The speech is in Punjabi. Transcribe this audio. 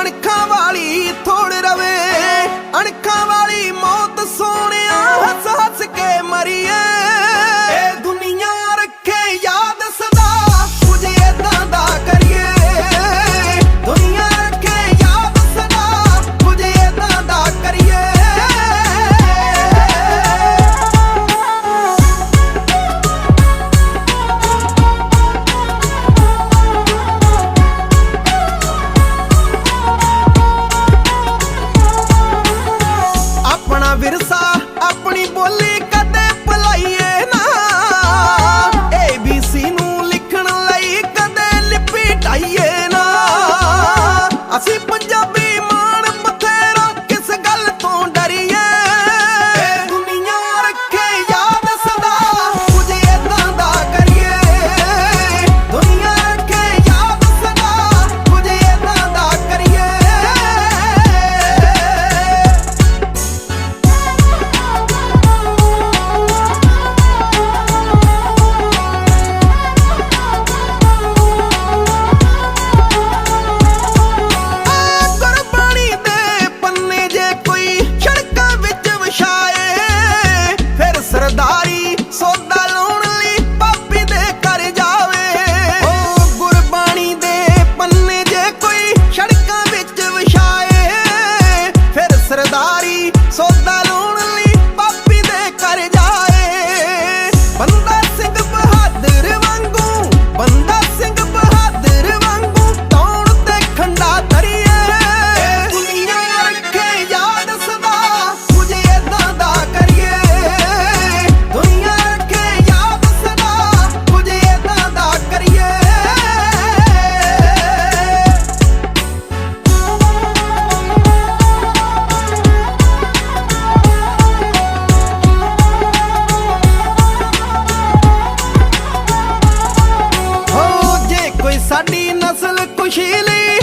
honeycomb भारी ਸਾਡੀ ਨਸਲ ਖੁਸ਼ੀ ਲਈ